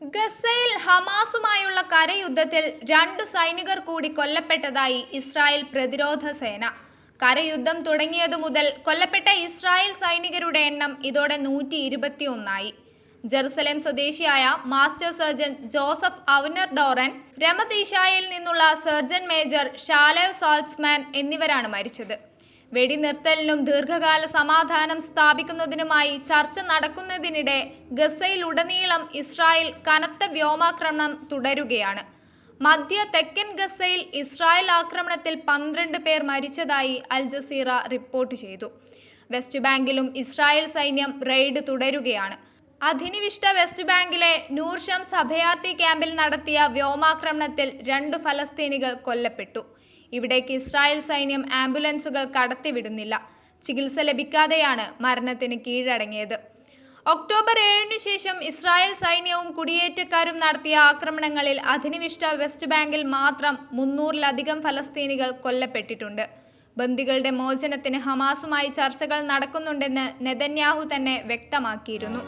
ഗസയിൽ ഹമാസുമായുള്ള കരയുദ്ധത്തിൽ രണ്ടു സൈനികർ കൂടി കൊല്ലപ്പെട്ടതായി ഇസ്രായേൽ പ്രതിരോധ സേന. കരയുദ്ധം തുടങ്ങിയതു മുതൽ കൊല്ലപ്പെട്ട ഇസ്രായേൽ സൈനികരുടെ എണ്ണം ഇതോടെ നൂറ്റി ഇരുപത്തിയൊന്നായി ജെറുസലേം സ്വദേശിയായ master sergeant Joseph Avner Doron രമതീഷായിൽ നിന്നുള്ള സർജൻ മേജർ ഷാലേവ് സാൾസ്മാൻ എന്നിവരാണ് മരിച്ചത്. വെടിനിർത്തലിനും ദീർഘകാല സമാധാനം സ്ഥാപിക്കുന്നതിനുമായി ചർച്ച നടക്കുന്നതിനിടെ ഗസയിലുടനീളം ഇസ്രായേൽ കനത്ത വ്യോമാക്രമണം തുടരുകയാണ്. മധ്യ തെക്കൻ ഗസയിൽ ഇസ്രായേൽ ആക്രമണത്തിൽ പന്ത്രണ്ട് പേർ മരിച്ചതായി അൽ ജസീറ റിപ്പോർട്ട് ചെയ്തു. വെസ്റ്റ് ബാങ്കിലും ഇസ്രായേൽ സൈന്യം റെയ്ഡ് തുടരുകയാണ്. അധിനിവിഷ്ട വെസ്റ്റ് ബാങ്കിലെ നൂർഷം അഭയാർത്ഥി ക്യാമ്പിൽ നടത്തിയ വ്യോമാക്രമണത്തിൽ രണ്ട് ഫലസ്തീനികൾ കൊല്ലപ്പെട്ടു. ഇവിടേക്ക് ഇസ്രായേൽ സൈന്യം ആംബുലൻസുകൾ കടത്തിവിടുന്നില്ല. ചികിത്സ ലഭിക്കാതെയാണ് മരണത്തിന് കീഴടങ്ങിയത്. ഒക്ടോബർ ഏഴിനു ശേഷം ഇസ്രായേൽ സൈന്യവും കുടിയേറ്റക്കാരും നടത്തിയ ആക്രമണങ്ങളിൽ അധിനിവിഷ്ട വെസ്റ്റ് ബാങ്കിൽ മാത്രം മുന്നൂറിലധികം ഫലസ്തീനികൾ കൊല്ലപ്പെട്ടിട്ടുണ്ട്. ബന്ദികളുടെ മോചനത്തിന് ഹമാസുമായി ചർച്ചകൾ നടക്കുന്നുണ്ടെന്ന് നെതന്യാഹു തന്നെ വ്യക്തമാക്കിയിരുന്നു.